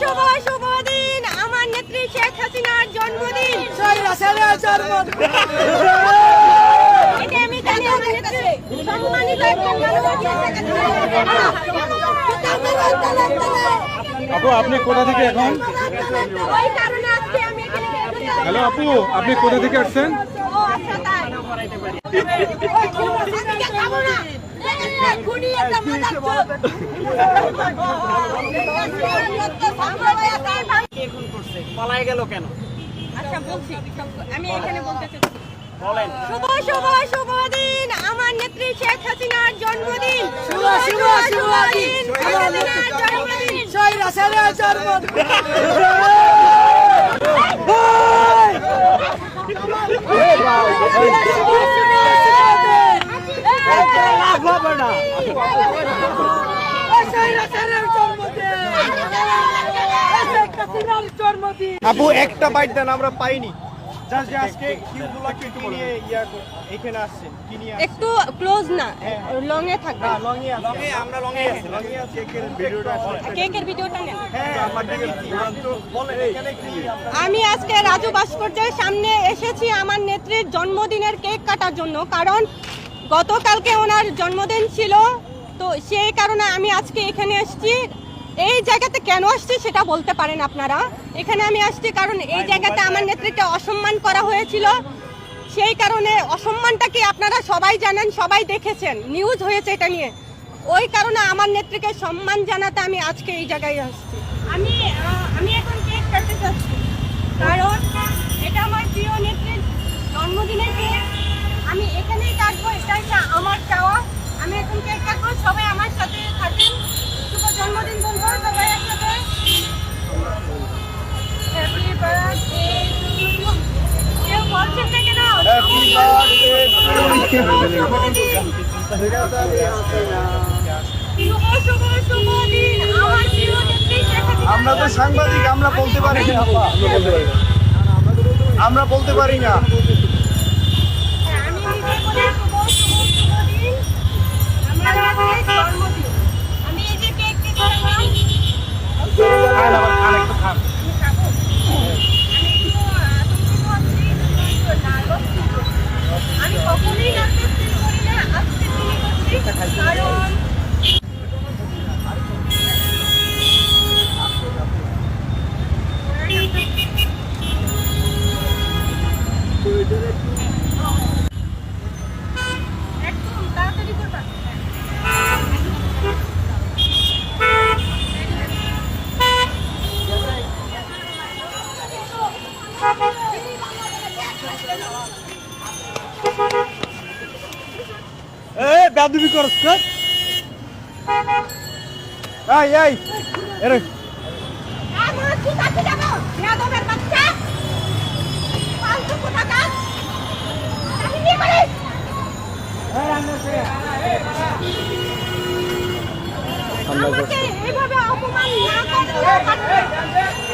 শুভ শুভ দিন আমার নেত্রী শেখ হাসিনার জন্মদিন। এটা আমি জানি আমার নেত্রী। সম্মানিত একজন মানুষ আপু আপনি কোথা থেকে এখন? ওই কারণে আজকে আমি এখানে এসেছি। হ্যালো আপু আপনি কোথা থেকে আসছেন? আচ্ছা পালায় গেল কেন আচ্ছা বলছি আমি এখানে বলতে চাচ্ছি শুভ শুভ শুভ দিন আমার নেত্রী শেখ হাসিনার জন্মদিন শুভ শুভ শুভ দিন শেখ হাসিনার জন্মদিন আপু একটা বাইট দেন আমরা পাইনি? একটু ক্লোজ না লং এ থাকবে। না লংয়ে আছে। লংয়ে আমরা লংয়ে আছি। লংয়ে আছি। এখানে ভিডিওটা কেকের ভিডিওটা নেন। হ্যাঁ আমাদের কি বলেন এখানে কি? আমি আজকে রাজু ভাস্কর্যের সামনে এসেছি আমার নেত্রীর জন্মদিনের কেক কাটার জন্য কারণ গতকালকে ওনার জন্মদিন ছিল তো সেই কারণে আমি আজকে এখানে এসেছি। এই জায়গাতে কেন আসছি সেটা বলতে পারেন আপনারা? এখানে আমি আসছি কারণ এই জায়গাতে আমার নেত্রীকে অসম্মান করা হয়েছিল। সেই কারণে অসম্মানটাকে আপনারা সবাই জানেন? সবাই দেখেছেন। নিউজ হয়েছে এটা নিয়ে। ওই কারণে আমার নেত্রীকে সম্মান জানাতে আমি আজকে এই জায়গায় আসছি। আমি আমি এখন কেক কাটতে চাচ্ছি। কারণ এটা আমার প্রিয় নেত্রীর জন্মদিনের কেক আমি এখানেই কাটবো, এটা একটা আমার তো সাংবাদিক আমরা বলতে পারি না। আমরা বলতে পারি না। বেদবি করছ কর এই এই এরে। করিস আমাকে এইভাবে অপমান না করতে পারবে।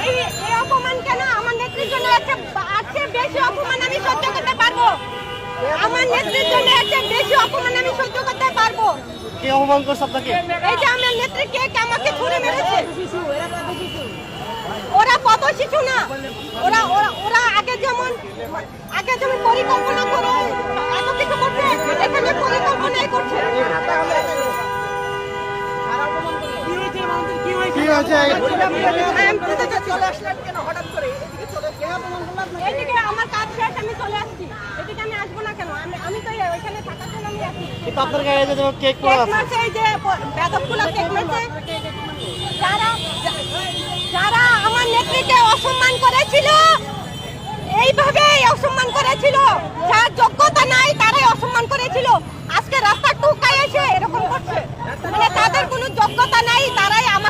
এই এই অপমান কেন আমার নেত্রীর জন্য একটা আছে বেশি অপমান আমি সহ্য করতে পারব আমার নেত্রীর জন্য একটা বেশি অপমান আমি সহ্য করতে পারব। কে অপমান করছ আপনাকে? এই যে আমার নেত্রী কে আমাকে ছুড়ে মেরেছে? ওরা কত শিশু না? ওরা ওরা আগে যেমন আগে যেমন পরিকল্পনা করে এত কিছু করছে এখানে পরিকল্পনাই করছে। কি হয়েছে? আমি বলতে চাচ্ছি, এদিকে আমার কাজ শেষ আমি চলে আসছি এদিকে আমি আসব না কেন আমি আমি তো ওইখানে থাকার জন্য আমি আসি কিন্তু আপনার গায়ে যে কেক কেক মারছে এই যে বেদবগুলো কেক মারছে যারা যারা আমার নেত্রীকে অসম্মান করেছিল এইভাবে অসম্মান করেছিল। যার যোগ্যতা নাই, তারাই অসম্মান করেছিল। আজকে রাস্তা টুকায় এসে এরকম করছে। মানে তাদের কোনো যোগ্যতা নাই, তারাই আমার